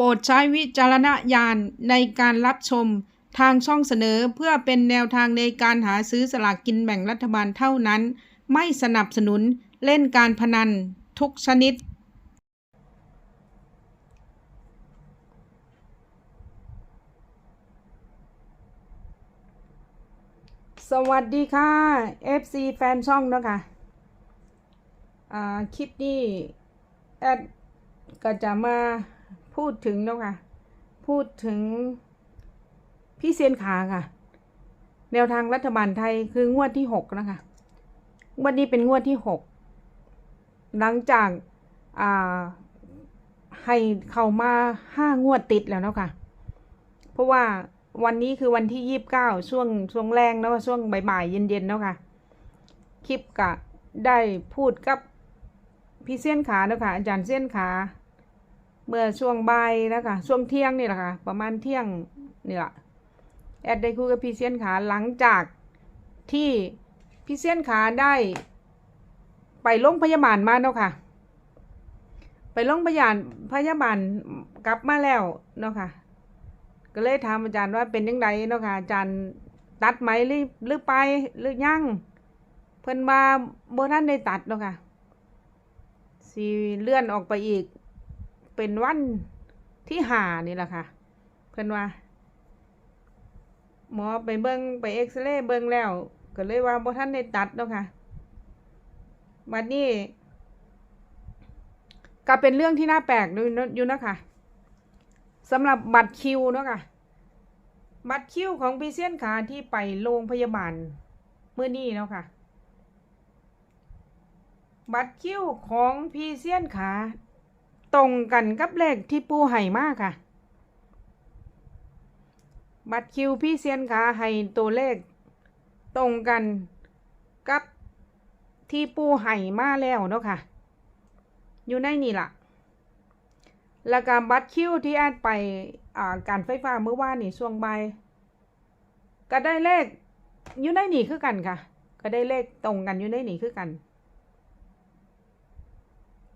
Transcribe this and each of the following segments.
โปรดใช้วิจารณญาณในการรับชมทางช่องเสนอเพื่อเป็นแนวทางในการหาซื้อสลากกินแบ่งรัฐบาลเท่านั้น ไม่สนับสนุนเล่นการพนันทุกชนิด สวัสดีค่ะ FC แฟนช่องเนาะคะอ่าคลิปนี้แอดก็จะมา พูดถึงเนาะค่ะ พูดถึงพี่เซียนขาค่ะ แนวทางรัฐบาลไทยคืองวดที่หกนะคะงวดนี้เป็นงวดที่หกหลังจากอ่าให้เข้ามาห้างวดติดแล้วเนาะค่ะ เพราะว่าวันนี้คือวันที่ยี่บเก้าช่วงช่วงแรงแล้วช่วงบ่ายๆเย็นๆเนาะค่ะ คลิปกะได้พูดกับพี่เส้ยนขาเนาะค่ะอาจารย์เส้ยนขา เมื่อช่วงบ่ายนะคะช่วงเที่ยงนี่แหละค่ะ ประมาณเที่ยงนี่แหละแอดได้คุยกับพี่เส้ยนขาหลังจากที่พี่เส้ยนขาได้ ไปโรงพยาบาลมาเนาะค่ะ ไปโรงพยาบาลพยาบาลกลับมาแล้วเนาะค่ะ ก็เลยถามอาจารย์ว่าเป็นยังไงเนาะค่ะอาจารย์ตัดไหมหรือหรือไปหรือยังเพิ่นมาโบ่ท่านได้ตัดเนาะค่ะสีเลื่อนออกไปอีก เป็นวันที่หานี่แหละค่ะ เพิ่นว่า หมอไปเบิงไปเอ็กซเรย์เบิงแล้ว ก็เลยว่าบ่ท่านได้ตัดเนาะค่ะบัดนี้ก็เป็นเรื่องที่น่าแปลกอยู่นะค่ะสำหรับบัตรคิวเนาะค่ะบัตรคิวของพี่เซียนขาที่ไปโรงพยาบาลเมื่อนี้เนาะค่ะ บัตรคิวของพี่เซียนขา ตรงกันกับเลขที่ปูให้มากค่ะ บัตรคิวพี่เซียนขาให้ตัวเลข ตรงกันกับที่ปูให้มาแล้วเนาะค่ะ อยู่ในนี่ล่ะ แล้วการบัตรคิวที่แอดไปการไฟฟ้าเมื่อวานนี่ช่วงบ่ายก็ได้เลขอยู่ในนี่คือกันค่ะ ก็ได้เลขตรงกันอยู่ในนี่คือกัน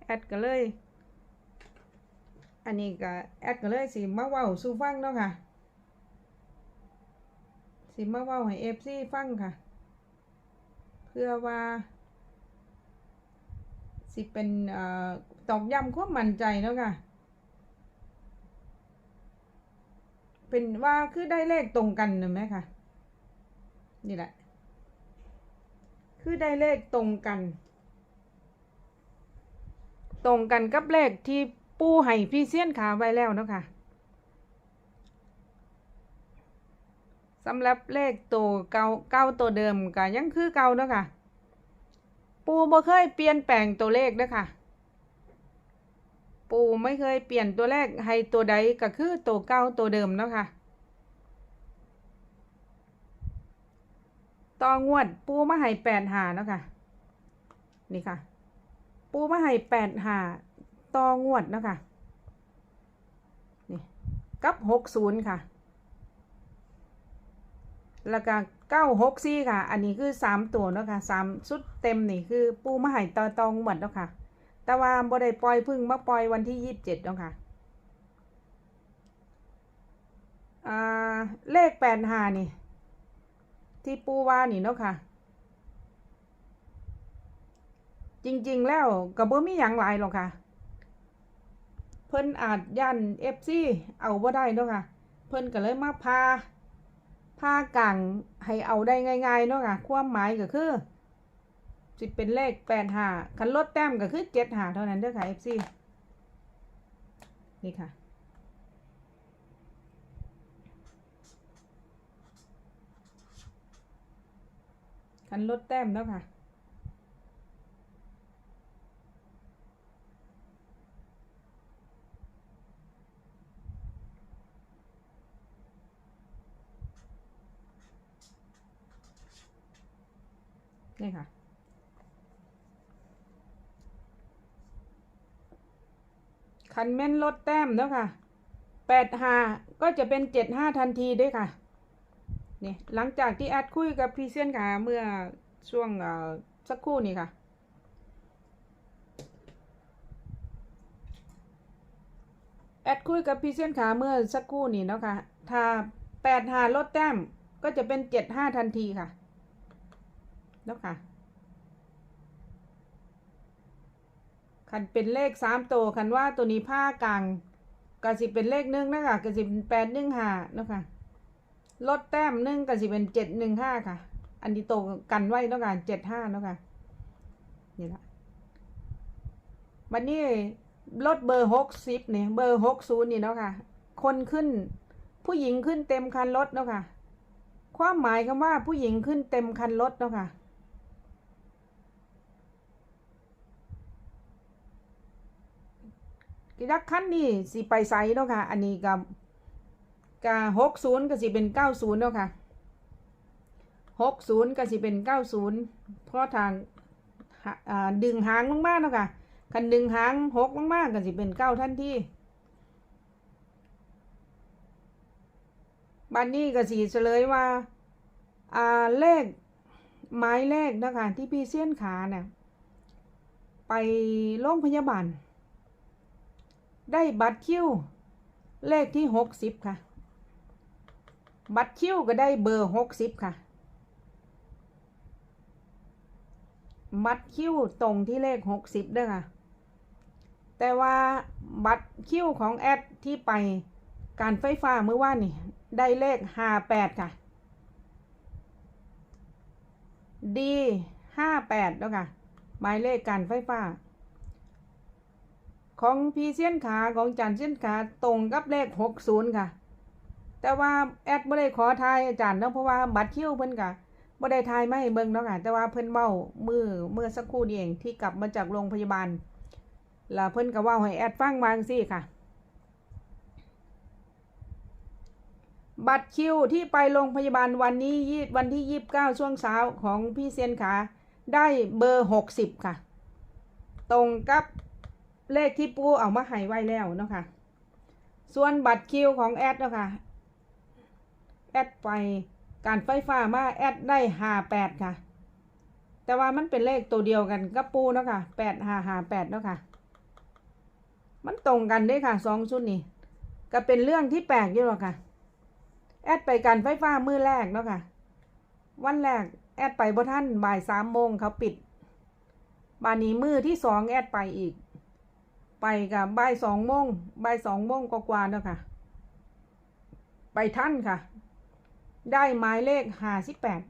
แอดก็เลย อันนี้ก็แอดก็เลยสิมาเว้าสู่ฟังเนาะค่ะ สิมาเว้าให้เอฟซีฟังค่ะ เพื่อว่า สิเป็นอตอกย้ำความมั่นใจเนาะค่ะ เป็นว่าคือได้เลขตรงกันนะไหมค่ะ นี่แหละ คือได้เลขตรงกัน ตรงกันกับเลขที่ ปูให้พี่เซียนขาไว้แล้วเนาะค่ะสำหรับเลขตัวเก่าเก่าตัวเดิมก็ยังคือเก่าเนาะค่ะ ปูบ่เคยเปลี่ยนแปลงตัวเลขเนาะคะปูไม่เคยเปลี่ยนตัวเลขให้ตัวใดก็คือตัวเก่าตัวเดิมเนาะค่ะต่องวดปูมาให้แปดหาเนาะค่ะ นี่ค่ะ ปูมาให้แปดหา ต่องวดนะค่ะนี่กับหกศูนย์ค่ะ แล้วก็เก้าหกสี่ค่ะ อันนี้คือสามตัวเนาะค่ะสามชุดเต็มนี่คือปูมาให้ต่อตองหมดเนาะค่ะ แต่ว่าบ่ได้ปล่อยพึ่งมาปล่อยวันที่ยี่สิบเจ็ดเนาะค่ะเลขแปดหานี่ ที่ปูว่านี่เนาะค่ะ จริง ๆ แล้วก็บ่มีหยังหลายหรอกค่ะ เพิ่นอาจยันเอฟซีเอาบ่าได้เนาะค่ะ เพิ่นก็เลยมาพาพากลางให้เอาได้ง่ายๆเนาะค่ะ ความหมายก็คือสิเป็นเลขแปดหาคันลดแต้มก็คือเจ็ดหาเท่านั้นเด้อค่ะเอฟซีนี่ค่ะ คันลดแต้มแล้วค่ะ นี่ค่ะ คันแม่นลดแต้มแล้วค่ะแปดห้าก็จะเป็นเจ็ดห้าทันทีด้วยค่ะนี่หลังจากที่แอดคุยกับพี่เซียนค่ะ เมื่อช่วงสักครู่นี้ค่ะ แอดคุยกับพี่เส้นขาเมื่อสักครู่นี่เนาะค่ะ ถ้าแปดหาลดแต้มก็จะเป็นเจ็ดห้าทันทีค่ะเนาะค่ะ คันเป็นเลขสามตัวคันว่าตัวนี้ผ้ากลางก็สิเป็นเลขหนึ่งนะคะก็สิเป็นแปดหนึ่งห้านะคะลดแต้มหนึ่งก็สิเป็นเจ็ดหนึ่งห้าค่ะ อันนี้โตกันไว้เนาะคะเจ็ดห้าเนาะค่ะนี่ละวันนี้ลดเบอร์หกสิบเนี่ยเบอร์หกศูนย์นี่เนาะค่ะ คนขึ้น ผู้หญิงขึ้นเต็มคันรถเนาะค่ะ ความหมายคำว่าผู้หญิงขึ้นเต็มคันรถเนาะค่ะ กิรักขั้นนี่สิไปไซเนาะค่ะ อันนี้กับกับหกศูนย์ก็สิเป็นเก้าศูนย์เนาะค่ะหกศูนย์ก็สิเป็นเก้าศูนย์เพราะทางดึงหางลงมาเนาะค่ะคันดึงหางหกลงมากก็สิเป็นเก้าทันทีบันนี้ก็สีเฉลยว่าอ่าเลขไม้เลขนะคะที่พี่เสี้ยนขาเนี่ยไปโรงพยาบาล ได้บัตรคิวเลขที่หกสิบค่ะ บัตรคิวก็ได้เบอร์หกสิบค่ะบัตรคิวตรงที่เลขหกสิบด้วยค่ะ แต่ว่าบัตรคิวของแอดที่ไปการไฟฟ้าเมื่อวานนี่ ได้เลขห้าแปดค่ะดีห้าแปดแล้วค่ะ หมายเลขการไฟฟ้า ของพี่เซียนขาของจันเซียนขาตรงกับเลขหกศูนย์ค่ะ แต่ว่าแอดไม่ได้ขอทายอาจารย์เนาะเพราะว่าบัตรคิวเพิ่นกะไม่ได้ทายไม่เบิ่งเนาะค่ะแต่ว่าเพิ่นเบ้ามือเมื่อสักครู่นี้เองที่กลับมาจากโรงพยาบาลแล้วเพิ่นก็ว่าให้แอดฟังมางซี่ค่ะ บัตรคิวที่ไปโรงพยาบาลวันนี้ยี่วันที่ยี่สิบเก้าช่วงเช้าของพี่เซียนขาได้เบอร์หกสิบค่ะ ตรงกับ เลขที่ปูเอามาให้ไว้แล้วเนาะค่ะ ส่วนบัตรคิวของแอดเนาะค่ะ แอดไปการไฟฟ้ามาแอดได้ห้าแปดค่ะ แต่ว่ามันเป็นเลขตัวเดียวกันกับปูเนาะค่ะแปดห้าห้าแปดเนาะค่ะ มันตรงกันด้ค่ะสองชุดนี้ก็เป็นเรื่องที่แปลกอยู่หรอกค่ะ แอดไปการไฟฟ้ามือแรกเนาะค่ะ วันแรกแอดไปบ่ท่านบ่ายสามโมงเขาปิดบานนี้มือที่สองแอดไปอีก ไปกับบ่ายสองโมงบ่ายสองโมงกว่าๆเนาะค่ะ ไปท่านค่ะ ได้หมายเลขห้าสิบแปด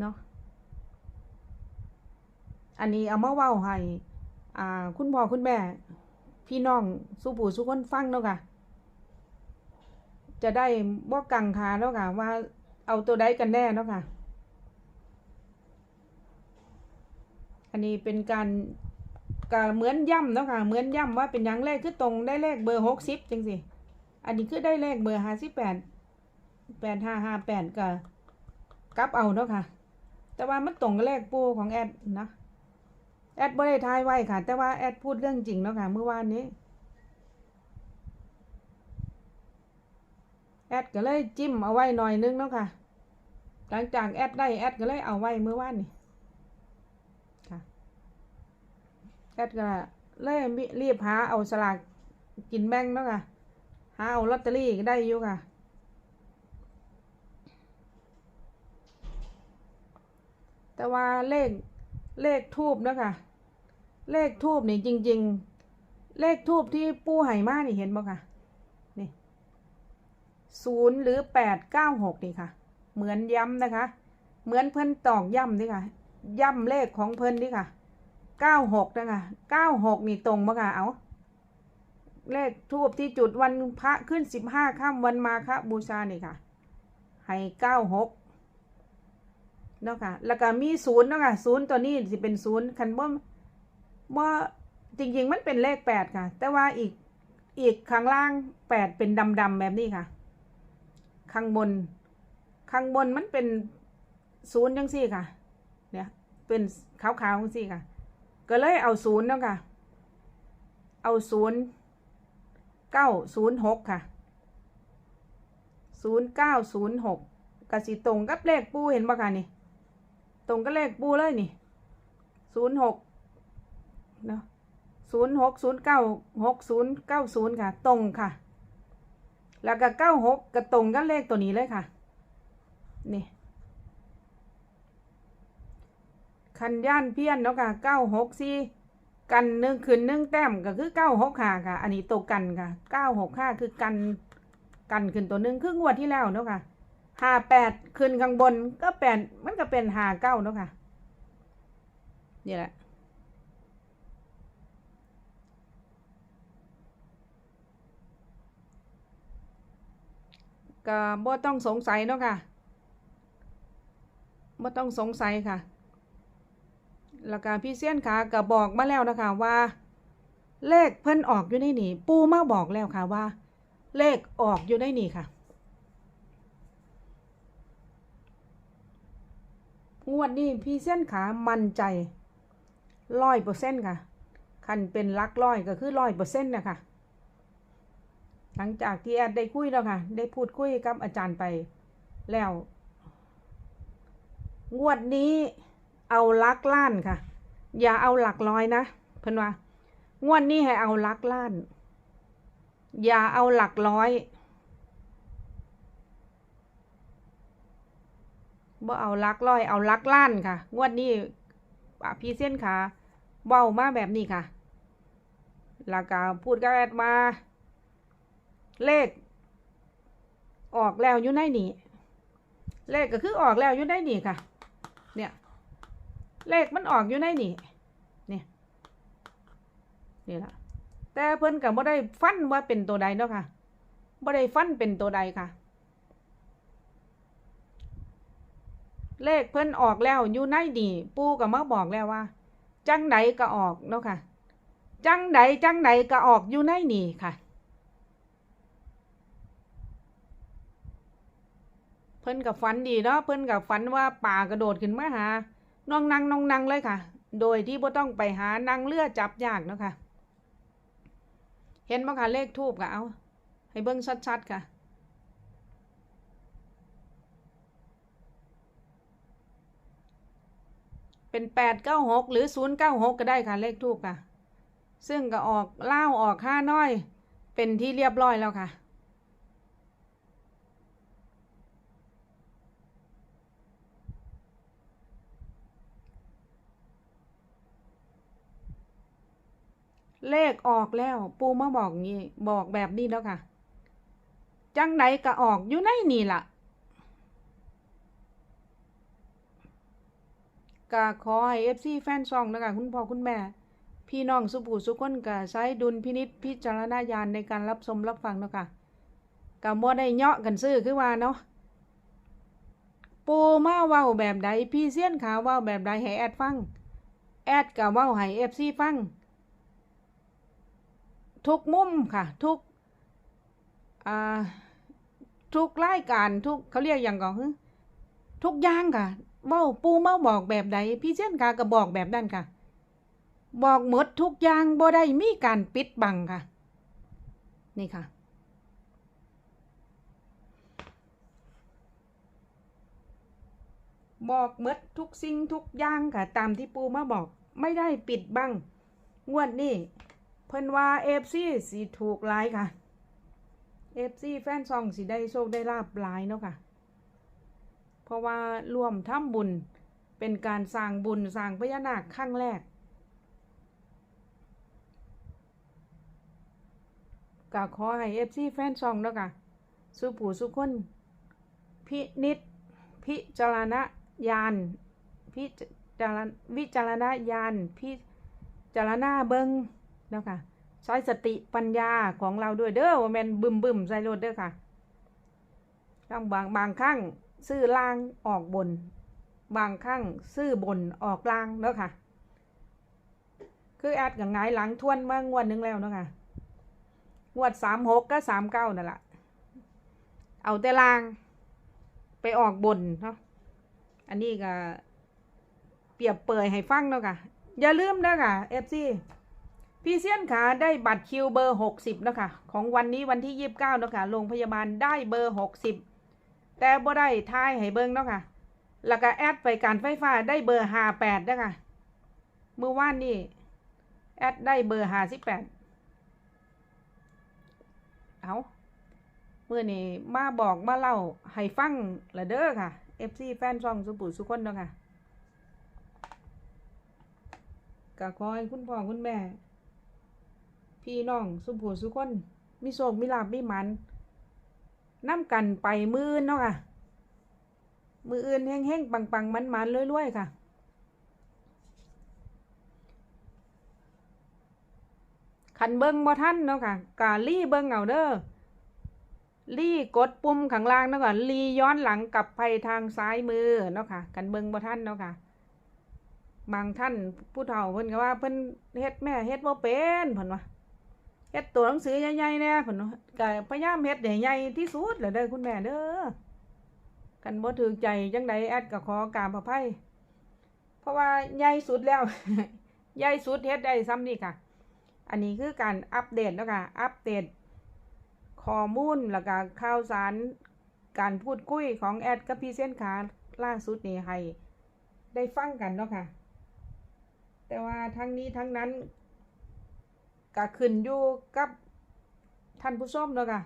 เนาะอันนี้เอามาเว้าให้อ่า คุณพ่อคุณแม่ พี่น้องสู้ปู่สู้คนฟังเนาะค่ะ จะได้บ่กังขาแล้วค่ะ ว่าเอาตัวใดกันแน่เนาะค่ะ อันนี้เป็นการก็เหมือนย่ำเนาะค่ะ เหมือนย่ำว่าเป็นยังเลขคือตรงได้เลขเบอร์หกสิบจังสิอันนี้คือได้เลขเบอร์ห้าสิบแปดแปดห้าห้าแปดก็กลับเอาเนาะค่ะ แต่ว่ามันตรงกับเลขปูของแอดนะแอดบ่ได้ทายไว้ค่ะ แต่ว่าแอดพูดเรื่องจริงเนาะค่ะเมื่อวานนี้แอดก็เลยจิ้มเอาไว้หน่อยนึงเนาะค่ะ หลังจากแอดได้แอดก็เลยเอาไว้เมื่อวานนี่ค่ะ แอดก็เลยรีบหาเอาสลากกินแบ่งเนาะค่ะหาเอาลอตเตอรี่ก็ได้อยู่ค่ะ แต่ว่าเลขเลขทูบนะคะเลขทูบนี่จริง ๆ เลขทูบที่ปู้ไห่มานี่เห็นบ่ค่ะนี่ศูนย์หรือแปดเก้าหกนี่ค่ะ เหมือนย้ำนะคะ เหมือนเพิ่นตอกย้ำนี่ค่ะ ย้ำเลขของเพิ่นนี่ค่ะ เก้าหกนะคะเก้าหกนี่ตรงบ่ค่ะเอาเลขทูบที่จุดวันพระขึ้นสิบห้าค่ำวันมาฆบูชานี่ค่ะ ให้เก้าหกเนาะค่ะ แล้วก็มีศูนย์เนาะค่ะศูนย์ตัวนี้สิเป็นศูนย์คันบ่บ่จริง ๆ มันเป็นเลขแปดค่ะ แต่ว่าอีกอีกข้างล่างแปดเป็นดำๆแบบนี้ค่ะ ข้างบน ข้างบนมันเป็นศูนย์จังสี่ค่ะ เนี่ย เป็นขาวๆจังสี่ค่ะ ก็เลยเอาศูนย์เนาะค่ะ เอาศูนย์เก้าศูนย์หกค่ะศูนย์เก้าศูนย์หกกสิตรงกับเลขปูเห็นปะคะนี่ ตรงกับเลขปูเลยนี่ศูนย์หกเนาะศูนย์หกศูนย์เก้าหกศูนย์เก้าศูนย์ค่ะ ตรงค่ะ แล้วก็เก้าหกก็ตรงกันเลขตัวนี้เลยค่ะ นี่ คันย่านเพี้ยนเนาะค่ะเก้าหกสี่กันหนึ่งคืนหนึ่งแต้มก็คือเก้าหกห้าค่ะ อันนี้ตัวกันค่ะเก้าหกห้าคือกันกันขึ้นตัวหนึ่งคืองวดที่แล้วเนาะค่ะห้าแปดขึ้นข้างบนก็แปดมันก็เป็นห้าเก้าเนาะค่ะนี่แหละก็บ่ต้องสงสัยเนาะค่ะบ่ต้องสงสัยค่ะ แล้วก็พี่เซียนขาก็บอกมาแล้วนะคะว่า เลขเพิ่นออกอยู่ในนี่ ปูมาบอกแล้วค่ะว่า เลขออกอยู่ในนี่ค่ะงวดนี้พี่เส้นขามั่นใจร้อยเปอร์เซ็นต์ค่ะ คันเป็นลักร้อยก็คือร้อยเปอร์เซ็นต์นะคะหลังจากที่แอดได้คุยแล้วค่ะ ได้พูดคุยกับอาจารย์ไปแล้ว งวดนี้ เอาลักล้านค่ะ อย่าเอาหลักร้อยนะเพิ่นว่างวดนี้ให้เอาลักล้าน อย่าเอาหลักร้อยบ่เอาลักร้อยเอาลักล้านค่ะ งวดนี้อะพี่เส้นขาเว้ามาแบบนี้ค่ะแล้วก็พูดกับแอดมา เลข ออกแล้วอยู่ในนี่เลขก็คือออกแล้วอยู่ในนี่ค่ะ เนี่ย เลขมันออกอยู่ในนี่นี่นี่ละแต่เพิ่นก็บ่ได้ฟันว่าเป็นตัวใดเนาะค่ะบ่ได้ฟันเป็นตัวใดค่ะ เลขเพิ่นออกแล้วอยู่ในนี่ปู่ก็มาบอกแล้วว่า จังใดก็ออกเนาะค่ะ จังใดจังใดก็ออกอยู่ในนี่ค่ะ เพิ่นกับฝันดีเนาะเพิ่นกับฝันว่าป่ากระโดดขึ้นมาหา น้องนางน้องนางเลยค่ะ โดยที่บ่ต้องไปหานางเลือจับยากเนาะค่ะ เห็นบ่ค่ะเลขทูบก็เอาให้เบิ่งชัดๆค่ะเป็นแปดเก้าหกหรือศูนย์เก้าหกก็ได้ค่ะเลขทูบค่ะ ซึ่งก็ออกเล่าออกห้าน้อย เป็นที่เรียบร้อยแล้วค่ะ เลขออกแล้ว ปูมาบอกงี้ บอกแบบนี้แล้วค่ะ จังไหนก็ออกอยู่ในนี่ล่ะก็ขอให้เอฟซีแฟนซองนะคะคุณพ่อคุณแม่ พี่น้องสุภูสุคนก็ใช้ดุลพินิษพิจารณญาณในการรับชมรับฟังเนาะค่ะก็บ่ได้เหาะกันซื้อคือว่าเนาะปูมาเว้าแบบใดพี่เซียนขาวเว้าแบบใดให้แอดฟัง แอดก็เว้าให้เอฟซีฟัง ทุกมุมค่ะ ทุกทุกรายการทุกเขาเรียกอย่างก่อนทุกอย่างค่ะเว้าปูเมาบอกแบบใดพี่เช่นกาก็บอกแบบนั้นค่ะ บอกหมดทุกอย่างบ่ได้มีการปิดบังค่ะ นี่ค่ะ บอกหมดทุกสิ่งทุกอย่างค่ะ ตามที่ปูมาบอก ไม่ได้ปิดบังงวดนี้ พิ่นว่าเอฟซีสิถูกหลายค่ะเอฟซีแฟนซองสิได้โชคได้ลาบหลายเนาะค่ะ เพราะว่าร่วมทำบุญเป็นการสร้างบุญสร้างพญานาคครั้งแรกก็ขอให้เอฟซีแฟนซองเนาะค่ะสุผู้สุคนพินิษพิจารณญาณพิจารวิจารณญาณพิจารณาเบิงเนาะค่ะใช้สติปัญญาของเราด้วยเด้อว่าแมนบึมบึมใส่รถเด้อค่ะต้องบางบางครั้งซื้อล่างออกบน บางครั้งซื้อบนออกล่างเนาะค่ะ คือแอดกับงายหลังทวนมางวดนึงแล้วเนาะค่ะงวดสามหกก็สามเก้านั่นแหละเอาแต่ล่าง ไปออกบนเนาะอันนี้ก็เปรียบเปยให้ฟังเนาะค่ะ อย่าลืมนะค่ะเอฟซี พี่เซียนขาได้บัตรคิวเบอร์หกสิบนะคะ ของวันนี้วันที่ยี่สิบเก้านะคะโรงพยาบาลได้เบอร์หกสิบแต่บ่ได้ทายให้เบิ้งเนาะค่ะแล้วก็แอดไปการไฟฟ้าได้เบอร์ห้าแปดนะคะเมื่อวานนี่แอดได้เบอร์ห้าสิบแปดเอาเมื่อนี้มาบอกมาเล่าให้ฟังละเด้อค่ะ FC แฟนช่องสุปุสุคนเนาะค่ะก็ขอให้คุณพ่อคุณแม่ พี่น้องสุปุสุคนมีโชคมีลาบมีมันน้ำกันไปมืออ่นเนาะค่ะ มืออื่นแห้งๆปังๆมันๆรวยๆค่ะขันเบิ้งบ่ท่านเนาะค่ะกาลี่เบิ้งเอาเด้อลี่กดปุ่มข้างล่างเนาะค่ะลีย้อนหลังกลับไปทางซ้ายมือเนาะค่ะกันเบิ้งบ่ท่านเนาะค่ะ บางท่านผู้เฒ่าเพิ่นก็ว่าเพิ่นเฮ็ดแม่เฮ็ดบ่เป็นเพิ่นว่า เฮ็ดตัวหนังสือใหญ่ๆแน่เพิ่นว่าก็พยายามเฮ็ดให้ใหญ่ที่สุดแหละเด้อคุณแม่เด้อกันบ่ถึงใจจังใดแอดก็ขอกราบอภัยเพราะว่าใหญ่สุดแล้วใหญ่สุดเฮ็ดได้ซ้ำนี่ค่ะ อันนี้คือการอัปเดตเนาะค่ะ อัปเดตข้อมูลแล้วก็ข่าวสาร การพูดคุยของแอดกับพี่เส้นขาล่าสุดนี่ให้ได้ฟังกันเนาะค่ะ แต่ว่าทั้งนี้ทั้งนั้น ก็ขึ้นอยู่กับท่านผู้ชมเนาะค่ะ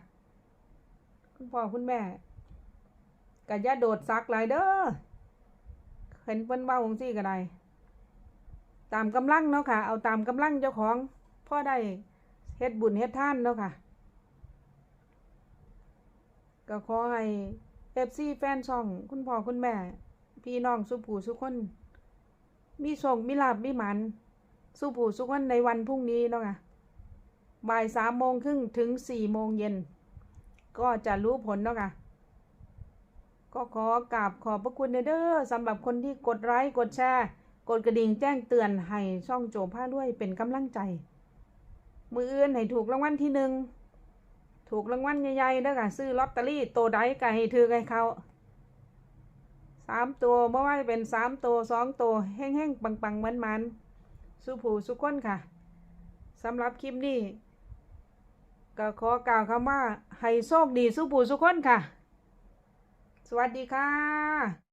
คุณพ่อคุณแม่ก็อย่าโดดซักหลายเด้อเห็นเปิ้นเว้าจังซี่ก็ได้ตามกำลังเนาะค่ะ เอาตามกำลังเจ้าของพ่อได้เฮ็ดบุญเฮ็ดท่านเนาะค่ะ ก็ขอให้ FC แฟนช่อง คุณพ่อคุณแม่ พี่น้องสุผู้สุคน มีโชคมีลาบมีหมันสุผู้สุคนในวันพรุ่งนี้เนาะค่ะ บ่ายสามโมงครึ่งถึงสี่โมงเย็น ก็จะรู้ผลเนาะค่ะ ก็ขอกราบขอบพระคุณเด้อสำหรับคนที่กดไลค์กดแชร์ กดกระดิ่งแจ้งเตือนให้ช่องโจผ้าด้วยเป็นกำลังใจ มืออื่นให้ถูกรางวัลที่หนึ่งถูกรางวัลใหญ่ๆเด้อค่ะซื้อลอตเตอรี่โตใดก็ให้ถือให้เขาสามตัวเมื่อว่าจะเป็นสามตัวสองตัวแห้งๆปังๆมันๆสุผูสุขคนค่ะสำหรับคลิปนี้ ก็ขอกล่าวคำว่าให้โชคดีสุปูสุขคนค่ะ สวัสดีค่ะ